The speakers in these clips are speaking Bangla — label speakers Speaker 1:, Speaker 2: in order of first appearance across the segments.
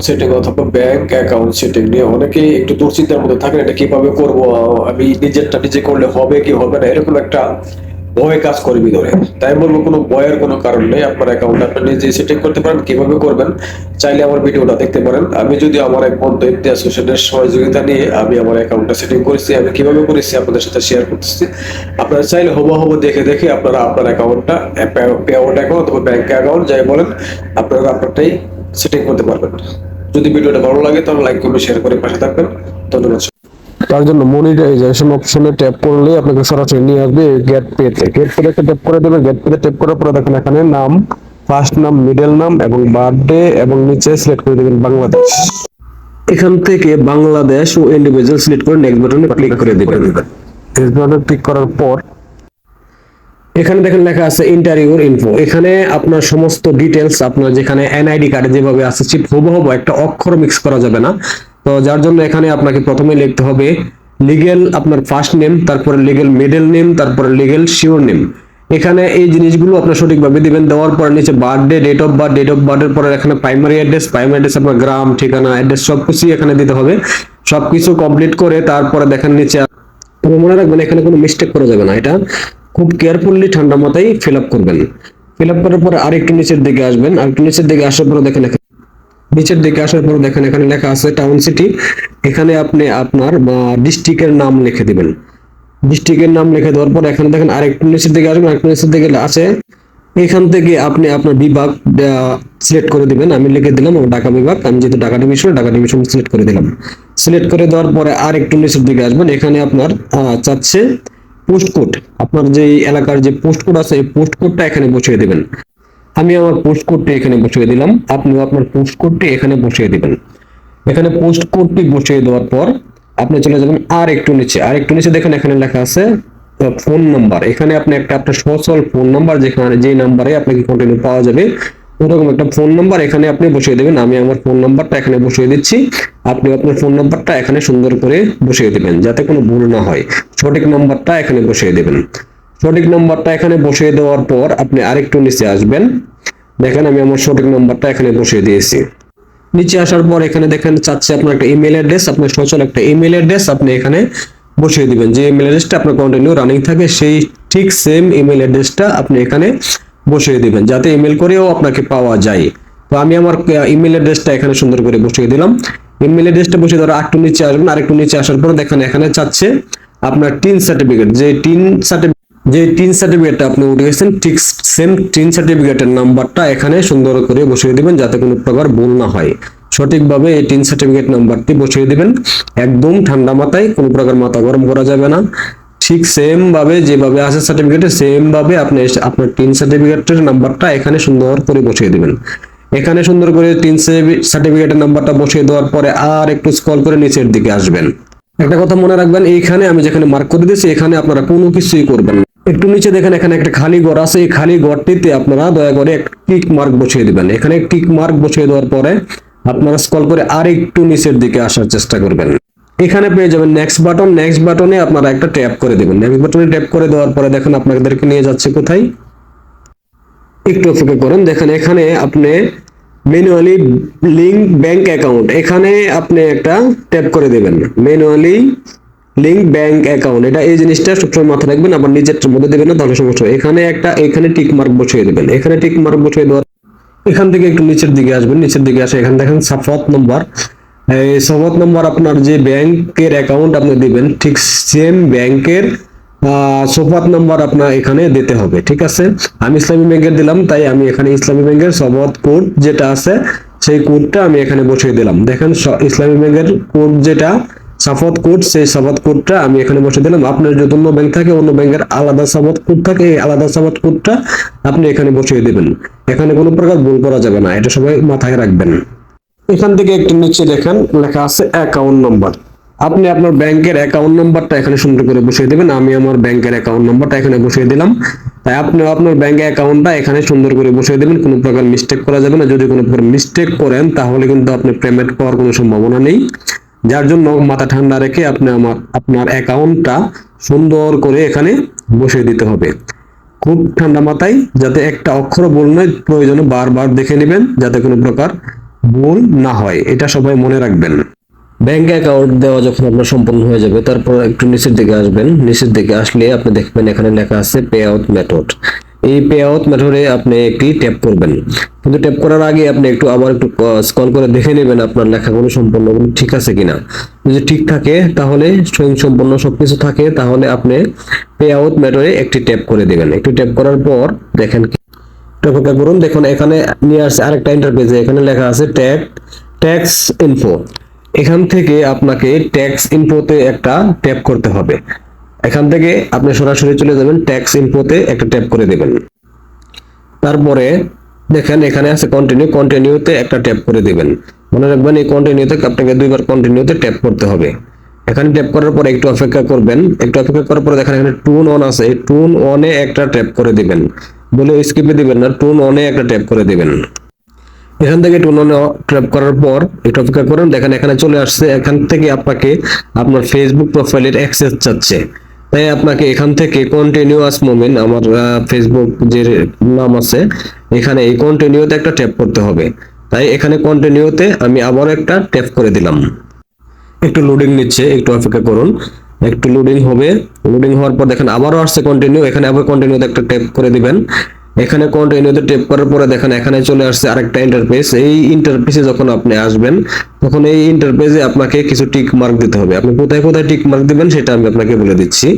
Speaker 1: অ্যাকাউন্ট সেটিং অথবা ব্যাংক অ্যাকাউন্ট সেটিং নিয়ে অনেকেই একটু দুশ্চিন্তার মধ্যে থাকেন এটা কীভাবে করব, আমি নিজেরটা নিজে করলে হবে কি হবে না, এরকম একটা ভয় কাজ করে ভিতরে। তাই বলব, কোনো ভয়ের কোনো কারণ নেই, আপনার অ্যাকাউন্ট আপনি নিজে সেটিং করতে পারেন, কীভাবে করবেন, চাইলে আমার ভিডিওটা দেখতে পারেন। আমি যদি আমার এক বন্ধু ইতিহাস হোসেনের সহযোগিতা নিয়ে আমি আমার অ্যাকাউন্টটা সেটিং করেছি, আমি কীভাবে করেছি আপনাদের সাথে শেয়ার করতেছি, আপনারা চাইলে হব হব দেখে দেখে আপনারা আপনার অ্যাকাউন্টটা পে আউট অ্যাকাউন্ট অথবা ব্যাংক অ্যাকাউন্ট যাই বলেন, আপনারা আপনারটাই সেটিং করতে পারবেন। যদি ভিডিওটা ভালো লাগে তাহলে লাইক করবে শেয়ার করে পাশে থাকবেন। ধন্যবাদ। তার জন্য মনিটাইজেশন অপশনে ট্যাপ করলে আপনাকে সরাসরি নিয়ে আসবে গেট পেতে গেট পেতে ট্যাপ করে দেবে। গেট পেতে ট্যাপ করার পরে দেখেন এখানে নাম ফার্স্ট নাম মিডল নাম এবং বার্থডে এবং নিচে সিলেক্ট করে দেবেন বাংলাদেশ এখান থেকে বাংলাদেশ ও ইন্ডিভিজুয়াল সিলেক্ট করে নেক্সট বাটনে ক্লিক করে দিবেন। নেক্সট বাটনে ক্লিক করার পর এখানে দেখেন লেখা আছে ইন্টারভিউর ইনফো এখানে আপনার সমস্ত ডিটেলস আপনার যেখানে এনআইডি কার্ডে যেভাবে আছে, ঠিক হুবহু একটা অক্ষর মিক্স করা যাবে না। তো যার জন্য এখানে আপনাকে প্রথমে লিখতে হবে লিগেল আপনার ফার্স্ট নেম তারপরে লিগেল মিডল নেম তারপরে লিগেল শিওর নেম এখানে এই জিনিসগুলো আপনার সঠিকভাবে দিবেন, দেওয়ার পরে নিচে birthday date of birth date of বার্থের পরে এখানে প্রাইমারি অ্যাড্রেস প্রাইমারি অ্যাড্রেস আপনার গ্রাম, ঠিকানা অ্যাড্রেস সবকিছুই এখানে দিতে হবে। সবকিছু কমপ্লিট করে তারপরে দেখেন নিচে মনে রাখবেন এখানে কোনো মিস্টেক করা যাবে না এটা। খুব কেয়ারফুলি ঠান্ডা মাথায় ফিল আপ করবেন। ফিল আপ করার পরে আরেকটু নিচের দিকে আসবেন। আরেকটু নিচের দিকে আসার পরে দেখেন নিচের দিকে আসার পর দেখেন এখানে লেখা আছে টাউন সিটি এখানে আপনি আপনার ডিস্ট্রিক্টের নাম লিখে দিবেন। ডিস্ট্রিক্টের নাম লিখে দেওয়ার পর এখানে দেখেন আরেকটু নিচের দিকে আসবেন, আরেকটু নিচের দিকে আছে। এখান থেকে আপনি আপনার বিভাগ সিলেক্ট করে দিবেন। আমি লিখে দিলাম ঢাকা বিভাগ। আমি যেহেতু Dhaka division Dhaka division select করে দিলাম। সিলেক্ট করে দেওয়ার পরে আর একটু নিচের দিকে আসবেন। এখানে আপনার চাচ্ছে পোস্ট কোড আপনার যে এলাকার যে পোস্ট কোড আছে পোস্ট কোডটা এখানে বসিয়ে দিবেন। আমি আমার পোস্ট কোডটি এখানে বসিয়ে দিলাম, আপনিও আপনার পোস্ট কোডটি এখানে বসিয়ে দিবেন। এখানে পোস্ট কোডটি বসিয়ে দেওয়ার পর আপনি চলে যাবেন আর একটু নিচে। আর একটু নিচে দেখেন এখানে লেখা আছে ফোন নাম্বার এখানে আপনি একটা, আপনার সচল ফোন নাম্বার যেখানে যে নাম্বারে আপনাকে কন্টিনিউ পাওয়া যাবে ওরকম একটা ফোন নাম্বার এখানে আপনি বসিয়ে দেবেন। আমি আমার ফোন নাম্বারটা এখানে বসিয়ে দিচ্ছি। আপনি আপনার ফোন নাম্বারটা এখানে সুন্দর করে বসিয়ে দিবেন, যাতে কোনো ভুল না হয়। সঠিক নাম্বারটা এখানে বসিয়ে দেবেন। সঠিক নাম্বারটা এখানে বসিয়ে দেওয়ার পর আপনি আরেকটু নিচে আসবেন। দেখেন আমি আমার সঠিক নাম্বারটা এখানে বসিয়ে দিয়েছি। নিচে আসার পর এখানে দেখেন চাচ্ছে আপনার একটা ইমেল অ্যাড্রেস আপনার সচল একটা ইমেল অ্যাড্রেস আপনি এখানে বসিয়ে দিবেন। যে ইমেল অ্যাড্রেসটা আপনার কন্টিনিউ রানিং থাকে, সেই ঠিক সেম ইমেল অ্যাড্রেসটা আপনি এখানে বসিয়ে দিবেন, যাতে ইমেল করেও আপনাকে পাওয়া যায়। তো আমি আমার ইমেল অ্যাড্রেসটা এখানে সুন্দর করে বসিয়ে দিলাম। ইমেল অ্যাড্রেসটা বসিয়ে ধরো একটু নিচে আসবেন আর একটু নিচে আসার পর দেখেন এখানে চাচ্ছে আপনার টিন সার্টিফিকেট যে টিন সার্টিফিকেট যে টিন সার্টিফিকেটটা আপনি উঠিয়েছেন, ঠিক সেম টিন সার্টিফিকেটের নাম্বারটা এখানে সুন্দর করে বসিয়ে দিবেন, যাতে কোনো প্রকার ভুল না হয়। সঠিকভাবে এই টিন সার্টিফিকেট নাম্বারটি বসিয়ে দিবেন। একদম ঠান্ডা মাথায় কোনো প্রকার মাথা গরম করা যাবে না। ঠিক সেম ভাবে যেভাবে আছে সার্টিফিকেটে সেম ভাবে আপনি আপনার টিন সার্টিফিকেটের নাম্বারটা এখানে সুন্দর করে বসিয়ে দিবেন। এখানে সুন্দর করে টিন সার্টিফিকেটের নাম্বারটা বসিয়ে দেওয়ার পরে আর একটু স্ক্রল করে নিচের দিকে আসবেন। একটা কথা মনে রাখবেন, এইখানে আমি যেখানে মার্ক করে দিয়েছি, এখানে আপনারা কোনো কিছুই করবেন। একটু নিচে দেখেন, এখানে একটা খালি ঘর আছে, এই খালি ঘরটিতে আপনারা দয়া করে টিক মার্ক বসিয়ে দিবেন। এখানে টিক মার্ক বসিয়ে দেওয়ার পরে আপনারা স্ক্রল করে আর একটু নিচের দিকে আসার চেষ্টা করবেন। এখানে পেয়ে যাবেন নেক্সট বাটন নেক্সট বাটনে আপনারা একটা ট্যাপ করে দেবেন। নেক্সট বাটনে ট্যাপ করে দেওয়ার পরে দেখেন আপনাদেরকে নিয়ে যাচ্ছে কোথায়? একটু অপেক্ষা করেন। দেখেন এখানে আপনি ম্যানুয়ালি লিঙ্ক ব্যাংক অ্যাকাউন্ট এখানে আপনি একটা ট্যাপ করে দেবেন। ম্যানুয়ালি লিঙ্ক ব্যাংক অ্যাকাউন্ট এটা এই জিনিসটা সবসময় মাথায় রাখবেন, আবার নিজের মধ্যে দেবেন না, তাহলে সমস্যা এখানে একটা, এখানে টিক মার্ক বসিয়ে দেবেন। এখানে টিক মার্ক বসিয়ে দেওয়ার এখান থেকে একটু নিচের দিকে আসবেন। নিচের দিকে আসে, এখানে দেখেন সাফত নম্বর এই সাফত নম্বর আপনার যে ব্যাংকের অ্যাকাউন্ট আপনি দিবেন, ঠিক সেম ব্যাংকের সোফাত নাম্বার আপনার এখানে দিতে হবে, ঠিক আছে? আমি ইসলামী ব্যাংকের দিলাম, তাই আমি এখানে ইসলামী ব্যাংকের সবত কোড যেটা আছে, সেই কোডটা আমি এখানে বসিয়ে দিলাম। দেখেন ইসলামী ব্যাংকের কোড যেটা সাফত কোড, সেই সাফত কোডটা আমি এখানে বসে দিলাম। আপনার যদি অন্য ব্যাংক থাকে, অন্য ব্যাংকের আলাদা সাফত কোড থাকে, এই আলাদা সাফত কোডটা আপনি এখানে বসিয়ে দেবেন। এখানে কোনো প্রকার ভুল করা যাবে না, এটা সবাই মাথায় রাখবেন। এখান থেকে একটু নিচে দেখেন, লেখা আছে অ্যাকাউন্ট নাম্বার আপনি আপনার ব্যাংকের অ্যাকাউন্ট নাম্বারটা এখানে সুন্দর করে বসিয়ে দেবেন, আমি আমার ব্যাংকের অ্যাকাউন্ট নাম্বারটা এখানে বসিয়ে দিলাম। তাই আপনি আপনার ব্যাংক অ্যাকাউন্টটা এখানে সুন্দর করে বসিয়ে দেবেন, কোনো প্রকার মিস্টেক করা যাবে না। যদি কোনো প্রকার মিস্টেক করেন, তাহলে কিন্তু আপনি পেমেন্ট পাওয়ার কোনো সম্ভাবনা নেই। যার জন্য মাথা ঠান্ডা রেখে আপনি আমার, আপনার অ্যাকাউন্টটা সুন্দর করে এখানে বসিয়ে দিতে হবে। খুব ঠান্ডা মাথায়, যাতে একটা অক্ষর ভুল নয় প্রয়োজনে বারবার দেখে নেবেন, যাতে কোনো প্রকার
Speaker 2: ভুল না হয়, এটা সবাই মনে রাখবেন। ব্যাংক অ্যাকাউন্ট দেওয়া যখন আপনার সম্পূর্ণ হয়ে যাবে, তারপর একটু নিচের দিকে আসবেন। নিচের দিকে আসলে আপনি দেখবেন এখানে লেখা আছে পে আউট মেথড এই পে আউট মেথডে আপনি একটি ট্যাপ করবেন। কিন্তু ট্যাপ করার আগে আপনি একটু আবার একটু স্ক্রল করে দেখে নেবেন আপনার লেখাগুলো সম্পূর্ণ ঠিক আছে কিনা। যদি ঠিক থাকে, তাহলে স্বয়ং সম্পূর্ণ সবকিছু থাকে, তাহলে আপনি পে আউট মেথডে একটি ট্যাপ করে দেবেন। একটু ট্যাপ করার পর দেখেন অপেক্ষা করুন। দেখুন, এখানে নিয়ে আসছে আরেকটা ইন্টারপেজে এখানে লেখা আছে ট্যাগ ট্যাক্স ইনফো এখান থেকে আপনাকে ট্যাক্স ইনফোতে একটা ট্যাপ করতে হবে। এখান থেকে আপনি সরাসরি চলে যাবেন ট্যাক্স ইনফোতে একটা ট্যাপ করে দেবেন। তারপরে দেখেন, এখানে আছে কন্টিনিউ কন্টিনিউতে একটা ট্যাপ করে দিবেন। মনে রাখবেন, এই কন্টিনিউতে আপনাকে দুইবার কন্টিনিউতে ট্যাপ করতে হবে। এখানে ট্যাপ করার পরে একটু অপেক্ষা করবেন। একটু অপেক্ষা করার পরে দেখেন, এখানে টুন অন আছে। টুন অনে একটা ট্যাপ করে দিবেন। বলে স্কিপে দিবেন না টোন অনে একটা ট্যাপ করে দিবেন। এখান থেকে টুন অনে ট্যাপ করার পর একটু অপেক্ষা করুন, দেখেন এখানে চলে আসছে, এখান থেকে আপনাকে আপনার ফেসবুক প্রোফাইলের অ্যাক্সেস চাচ্ছে। তাই আপনাকে এখান থেকে কন্টিনিউয়াস মুভমেন্ট আমার ফেসবুক যে নাম আছে, এখানে এই কন্টিনিউতে একটা ট্যাপ করতে হবে। তাই এখানে কন্টিনিউতে আমি আবার একটা ট্যাপ করে দিলাম। একটু লোডিং নিচ্ছে, একটু অপেক্ষা করুন। একটু লোডিং হবে। লোডিং হওয়ার পর দেখেন আবারও আসছে কন্টিনিউ এখানে আবার কন্টিনিউতে একটা ট্যাপ করে দিবেন। এখানে কন্টিনিউতে ট্যাপ করার পরে দেখেন এখানে চলে আসছে আরেকটা ইন্টারফেস এই ইন্টারফেসে যখন আপনি আসবেন, তখন এই ইন্টারফেসে আপনাকে কিছু টিক মার্ক দিতে হবে। আপনি কোথায় কোথায় টিক মার্ক দিবেন সেটা আমি আপনাকে বলে দিচ্ছি।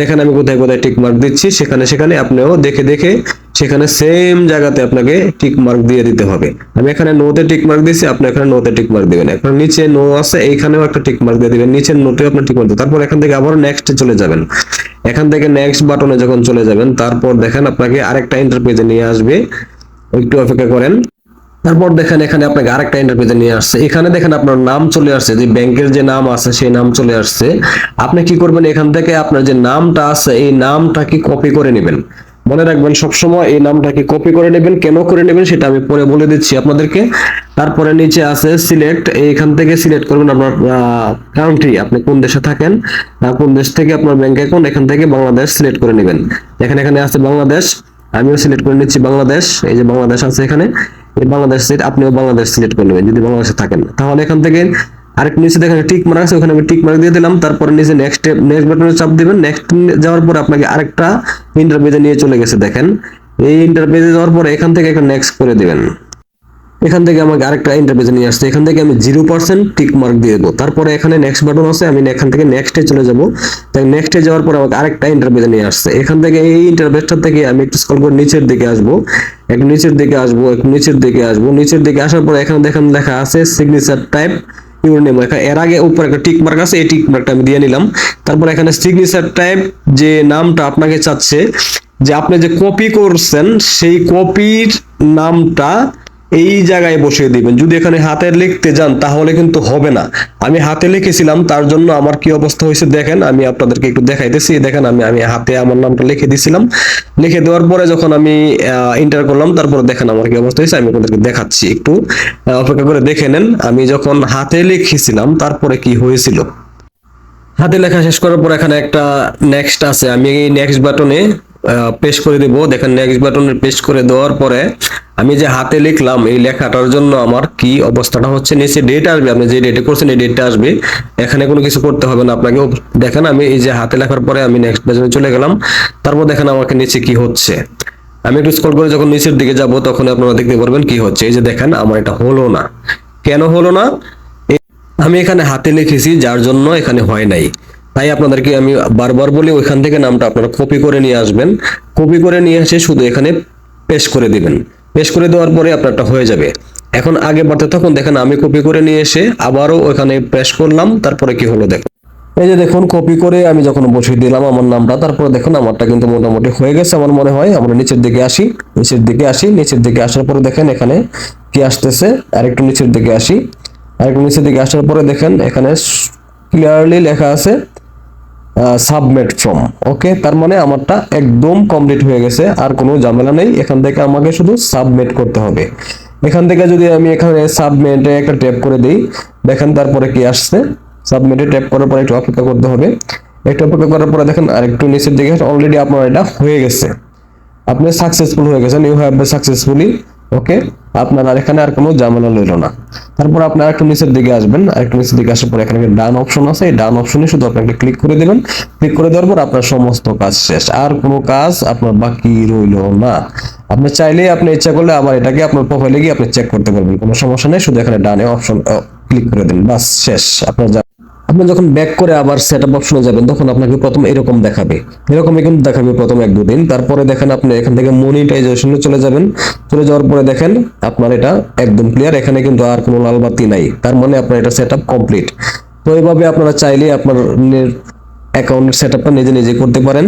Speaker 2: দেখেন আমি কোথায় কোথায় টিক মার্ক দিচ্ছি, সেখানে সেখানে আপনিও দেখে দেখে সেখানে সেম জায়গাতে আপনাকে টিক মার্ক দিয়ে দিতে হবে। আমি এখানে নোতে টিক মার্ক দিয়েছি, আপনি এখানে নোতে টিক মার্ক দিবেন। এখন নিচে নো আছে, এইখানেও একটা টিক মার্ক দিয়ে দিবেন নিচের নোটেও আপনি টিক মার্ক তারপর এখান থেকে আবার নেক্সটে চলে যাবেন। এখান থেকে নেক্সট বাটনে যখন চলে যাবেন, তারপর দেখেন আপনাকে আরেকটা ইন্টারপেজে নিয়ে আসবে। একটু অপেক্ষা করেন। তারপর দেখেন এখানে আপনাকে আরেকটা ইন্টারপেজে নিয়ে আসছে। এখানে দেখেন আপনার নাম চলে আসছে, যে ব্যাংকের যে নাম আছে, সেই নাম চলে আসছে। আপনি কি করবেন, এখান থেকে আপনার যে নামটা আছে, এই নামটা কি কপি করে নেবেন? মনে রাখবেন, সবসময় এই নামটাকে কপি করে নেবেন। কেন করে নেবেন সেটা আমি পরে বলে দিচ্ছি আপনাদেরকে। তারপরে নিচে আছে সিলেক্ট এইখান থেকে সিলেক্ট করবেন আপনার কান্ট্রি আপনি কোন দেশে থাকেন কোন দেশ থেকে আপনার ব্যাংক অ্যাকাউন্ট এখান থেকে বাংলাদেশ সিলেক্ট করে নেবেন। এখানে এখানে আছে বাংলাদেশ। আমিও সিলেক্ট করে নিচ্ছি বাংলাদেশ। এই যে বাংলাদেশ আছে এখানে। এই বাংলাদেশ সিলেক্ট আপনিও বাংলাদেশ সিলেক্ট করে নেবেন, যদি বাংলাদেশে থাকেন। তাহলে এখান থেকে আরেক নিচে দেখেন টিক মার্ক আছে, ওখানে আমি টিক মার্ক দিয়ে দিলাম। তারপরে নিচে নেক্সট নেক্সট বাটনে চাপ দিবেন। নেক্সট যাওয়ার পর আপনাকে আরেকটা ইন্টারপেজে নিয়ে চলে গেছে, দেখেন। এই ইন্টারপেজে যাওয়ার পরে এখান থেকে একটা নেক্সট করে দিবেন। এখান থেকে আমাকে আরেকটা ইন্টারপেজে নিয়ে আসছে। এখান থেকে আমি জিরো পার্সেন্ট টিক মার্ক দিয়ে দেবো। তারপরে এখানে নেক্সট বাটন আছে, আমি এখান থেকে নেক্সটে চলে যাব। তাই নেক্সটে যাওয়ার পর আমাকে আরেকটা ইন্টারপেজে নিয়ে আসছে। এখান থেকে এই ইন্টারপেজটা থেকে আমি একটু স্ক্রল করে নিচের দিকে আসব। একটু নিচের দিকে আসব একটু নিচের দিকে আসব। নিচের দিকে আসার পর এখানে দেখেন লেখা আছে সিগনেচার টাইপ ইউর নেম এর আগে উপরে একটা টিক মার্ক আছে, এই টিক মার্কটা আমি দিয়ে নিলাম। তারপর এখানে সিগনেচার টাইপ যে নামটা আপনাকে চাচ্ছে, যে আপনি যে কপি করছেন, সেই কপির নামটা এই জায়গায় বসিয়ে দিবেন। যদি এখানে হাতে লিখতে যান, তাহলে কিন্তু হবে না। আমি হাতে লিখেছিলাম, তার জন্য আমার কি অবস্থা হয়েছে দেখেন, আমি আপনাদেরকে একটু দেখাইতেছি। দেখেন, আমি আমি হাতে আমার নামটা লিখে দিছিলাম। লিখে দেওয়ার পরে যখন আমি ইন্টার করলাম, তারপরে দেখেন আমার কি অবস্থা হয়েছে, আমি আপনাদেরকে দেখাচ্ছি একটু। অপেক্ষা করে দেখে নেন, আমি যখন হাতে লিখেছিলাম, তারপরে কি হয়েছিল। হাতে লেখা শেষ করার পর এখানে একটা নেক্সট আছে। আমি এই নেক্সট বাটনে পেস্ট করে দেব। দেখেন নেক্সট বাটনে পেস্ট করে দেওয়ার পরে আমি যে হাতে লিখলাম এই লেখাটার জন্য আমার কি অবস্থাটা হচ্ছে নিচে ডেট আসবে, আপনি যে ডেটে করছেন এই ডেটটা আসবে। এখানে কোনো কিছু করতে হবে না আপনাকে। দেখেন আমি এই যে হাতে লেখার পরে আমি নেক্সট পেজে চলে গেলাম। তারপর দেখেন আমাকে নিচে কি হচ্ছে। আমি একটু স্ক্রল করে যখন নিচের দিকে যাব, তখন আপনারা দেখতে পারবেন কি হচ্ছে। এই যে দেখেন, আমার এটা হলো না। কেন হলো না? আমি এখানে হাতে লিখেছি, যার জন্য এখানে হয় নাই। তাই আপনাদেরকে আমি বারবার বলি, ওইখান থেকে নামটা আপনারা কপি করে নিয়ে আসবেন। কপি করে নিয়ে এসে শুধু এখানে পেস্ট করে দিবেন। পেস্ট করে দেওয়ার পরে আপনারটা হয়ে যাবে। এখন আগে বাড়তে তখন দেখেন আমি কপি করে নিয়ে এসে আবারও ওখানে পেস্ট করলাম, তারপরে কি হলো দেখুন। এই যে দেখুন কপি করে আমি যখন বসিয়ে দিলাম আমার নামটা, তারপরে দেখুন আমারটা কিন্তু মোটামুটি হয়ে গেছে আমার মনে হয়। আমরা নিচের দিকে আসি, নিচের দিকে আসি, নিচের দিকে আসার পরে দেখেন এখানে কি আসতেছে আর একটু নিচের দিকে আসি আর একটু নিচের দিকে আসার পরে দেখেন এখানে ক্লিয়ারলি লেখা আছে সাবমিট ফ্রম ওকে তার মানে আমারটা একদম কমপ্লিট হয়ে গেছে, আর কোনো ঝামেলা নেই। এখান থেকে আমাকে শুধু সাবমিট করতে হবে। এখান থেকে যদি আমি এখানে সাবমিটে একটা ট্যাপ করে দিই, দেখেন তারপরে কি আসছে। সাবমিটে ট্যাপ করার পরে একটু অপেক্ষা করতে হবে। একটু অপেক্ষা করার পরে দেখেন আরেকটু নিচের দিকে অলরেডি আপনার এটা হয়ে গেছে। আপনি সাকসেসফুল হয়ে গেছেন ইউ হ্যাভ সাকসেসফুলি ওকে আপনার আর এখানে আর কোনো ঝামেলা লইল না। তারপর আপনি আরেকটু নিচের দিকে আসবেন, আরেকটু নিচের দিকে আসার পর এখানে ডান অপশন আছে, এই ডান অপশনে শুধু আপনি একটা ক্লিক করে দিবেন। ক্লিক করে দেওয়ার পর আপনার সমস্ত কাজ শেষ, আর কোনো কাজ আপনার বাকি রইল না। আপনি চাইলে আপনি ইচ্ছা করলে আবার এটাকে আপনার প্রোফাইলে গিয়ে আপনি চেক করতে পারবেন, কোনো সমস্যা নেই, শুধু এখানে ডানে অপশন ক্লিক করে দিন, বাস শেষ। আপনার আপনি যখন ব্যাক করে আবার সেট আপ অপশনে যাবেন, তখন আপনাকে প্রথম এরকম দেখাবে। এরকম কিন্তু দেখাবে প্রথম এক দুদিন। তারপরে দেখেন আপনি এখান থেকে মনিটাইজেশনে চলে যাবেন। চলে যাওয়ার পরে দেখেন আপনার এটা একদম ক্লিয়ার এখানে কিন্তু আর কোনো লাল বাতি নাই। তার মানে আপনার এটা সেট আপ কমপ্লিট তো এইভাবে আপনারা চাইলে আপনার অ্যাকাউন্টের সেট আপটা নিজে নিজে করতে পারেন।